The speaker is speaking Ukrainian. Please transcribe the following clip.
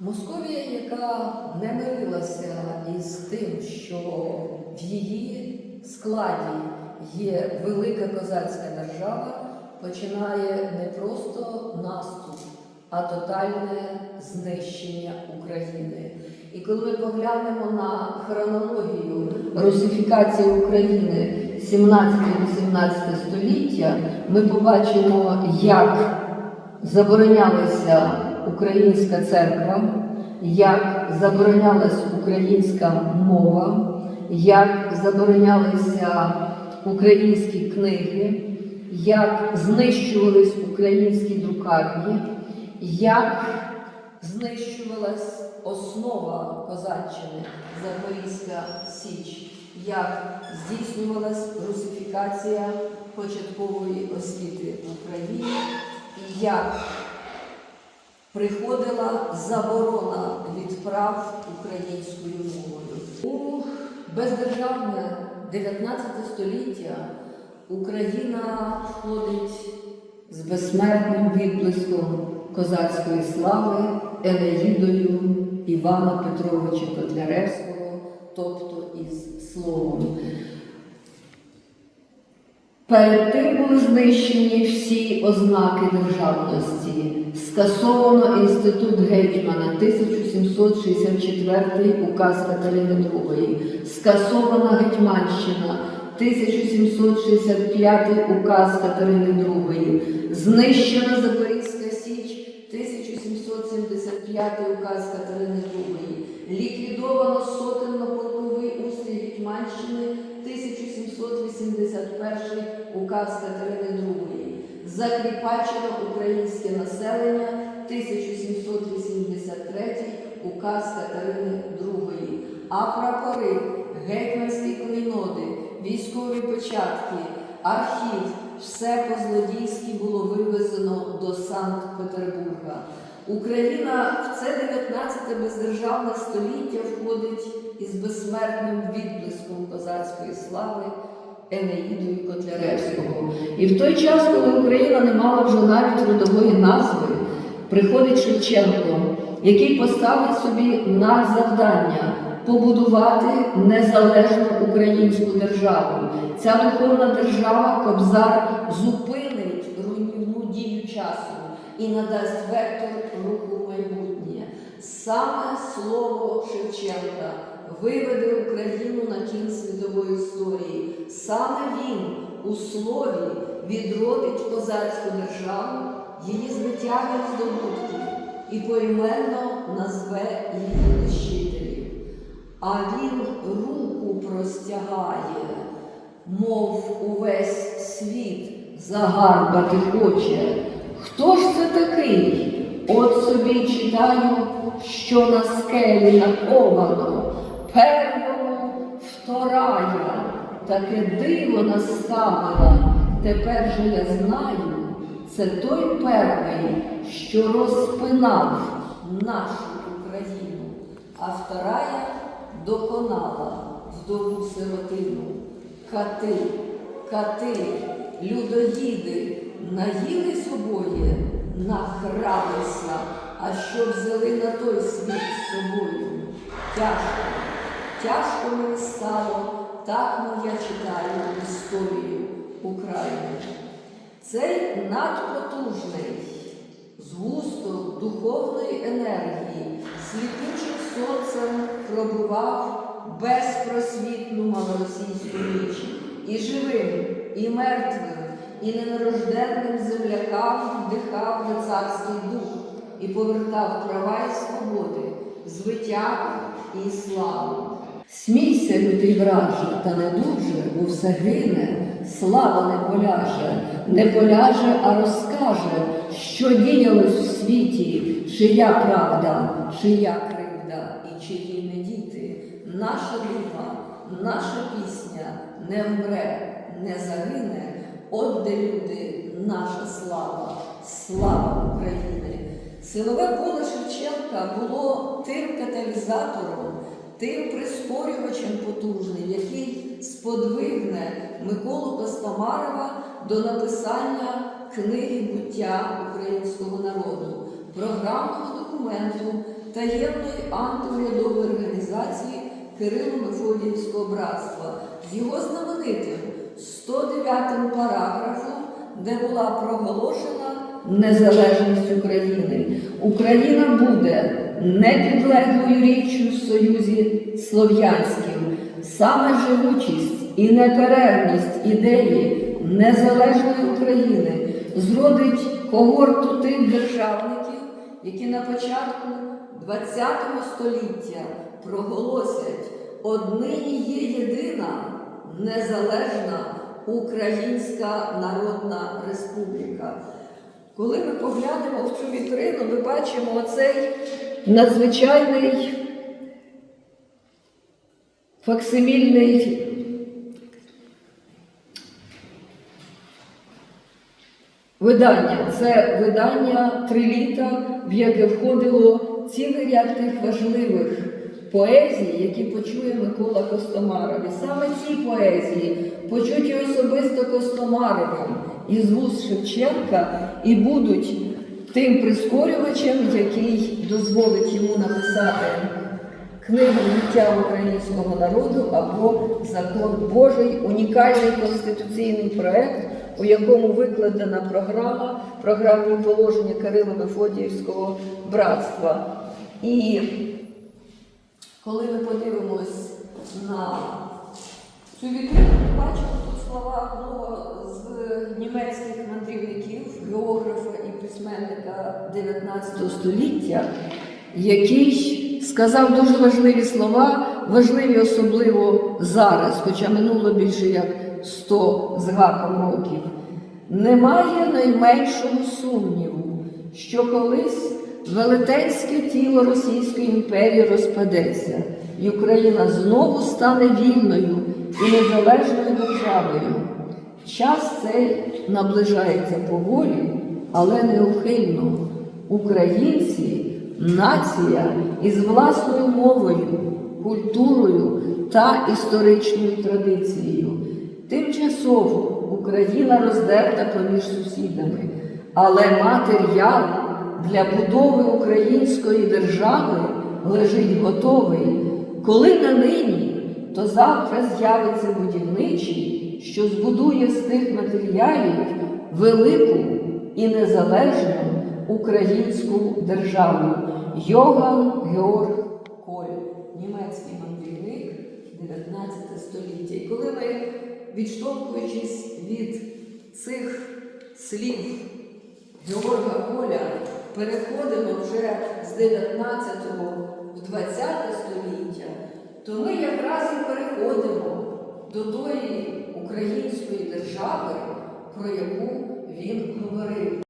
Московія, яка не мирилася із тим, що в її складі є велика козацька держава, починає не просто наступ, а тотальне знищення України. І коли ми поглянемо на хронологію русифікації України 17-18 століття, ми побачимо, як заборонялася українська церква, як заборонялась українська мова, як заборонялися українські книги, як знищувались українські друкарні, як знищувалась основа Козаччини Запорізька Січ, як здійснювалась русифікація початкової освіти в Україні, як приходила заборона відправ українською мовою. У бездержавне 19 століття Україна входить з безсмертним відблиском козацької слави Енеїдою Івана Петровича Котляревського, тобто із словом. Перед тим були знищені всі ознаки державності. Скасовано інститут гетьмана 1764 указ Катерини II. Скасована Гетьманщина 1765 указ Катерини II. Знищена Запорізька Січ 1775 указ Катерини II. Ліквідовано сотенно-полковий устрій Гетьманщини 1781 указ Катерини II. Закріпачено українське населення 1783 указ Катерини II. А прапори, гетьманські клейноди, військові початки, архів все по-злодійськи було вивезено до Санкт-Петербурга. Україна в це 19 бездержавне століття входить із безсмертним відблиском козацької слави Енеїдою Котляревського. І в той час, коли Україна не мала вже навіть родової назви, приходить Шевченко, який поставить собі надзавдання побудувати незалежну українську державу. Ця духовна держава Кобзар зупинить руйнівну дію часу і надасть вектор руху майбутнє. Саме слово Шевченка виведе Україну на кінь світової історії. Саме він у слові відродить козацьку державу, її звитяги здобутки і поіменно назве її нищителів. А він руку простягає, мов увесь світ загарбати хоче. Хто ж це такий? От собі читаю, що на скелі наковано, первому вторая, таке диво наставила. Тепер же я знаю, це той перший, що розпинав нашу Україну, а вторая доконала вдову сиротину. Кати, кати, людоїди, наїлись обоє, нахралися, а що взяли на той світ з собою. Тяжко, тяжко мені стало, так моя читаю історію України. Цей надпотужний згусток духовної енергії сліпучим сонцем пробував безпросвітну малоросійську ніч і живим, і мертвим, і ненарожденним землякам вдихав на царський дух і повертав права і свободи, звитягу і славу. Смійся, лютий враже, та не дуже, бо все гине, слава не поляже, не поляже, а розкаже, що діялось в світі, чия правда, чия кривда і чиї не діти. Наша дума, наша пісня не вмре, не загине, от де люди, наша слава, слава України. Силове поле Шевченка було тим каталізатором, тим прискорювачем потужним, який сподвигне Миколу Костомарова до написання книги буття українського народу, програмного документу таємної антиурядової організації Кирило-Мефодіївського братства з його знаменитим 109 параграфом, де була проголошена незалежність України. Україна буде непідлеглою річчю в Союзі Слов'янським. Саме живучість і неперервність ідеї незалежної України зродить когорту тих державників, які на початку ХХ століття проголосять однині є єдина незалежна Українська Народна Республіка. Коли ми поглянемо в цю вітрину, ми бачимо оцей надзвичайний факсимільний видання. Це видання триліта, в яке входило цілий ряд тих важливих поезій, які почує Микола Костомаров. І саме ці поезії, почуті особисто Костомаровим із вуст Шевченка, і будуть тим прискорювачем, який дозволить йому написати книгу життя українського народу або закон Божий, унікальний конституційний проект, у якому викладена програма, програмні положення Кирила Мефодіївського братства. І коли ми подивимось на цю вітрину, бачимо тут слова одного з німецьких 19 століття, який сказав дуже важливі слова, важливі особливо зараз, хоча минуло більше як 100 з гаком років. Немає найменшого сумніву, що колись велетенське тіло Російської імперії розпадеться, і Україна знову стане вільною і незалежною державою. Час цей наближається поволі, але неухильно. Українці нація із власною мовою, культурою та історичною традицією. Тимчасово Україна роздерта поміж сусідами, але матеріал для будови української держави лежить готовий. Коли не нині, то завтра з'явиться будівничий, що збудує з тих матеріалів велику і незалежну українську державу. Йоган Георг Коль, німецький мандрівник 19 століття. І коли ми, відштовхуючись від цих слів Георга Коля, переходимо вже з 19 в 20 століття, то ми якраз і переходимо до тої української держави, про яку він говорив.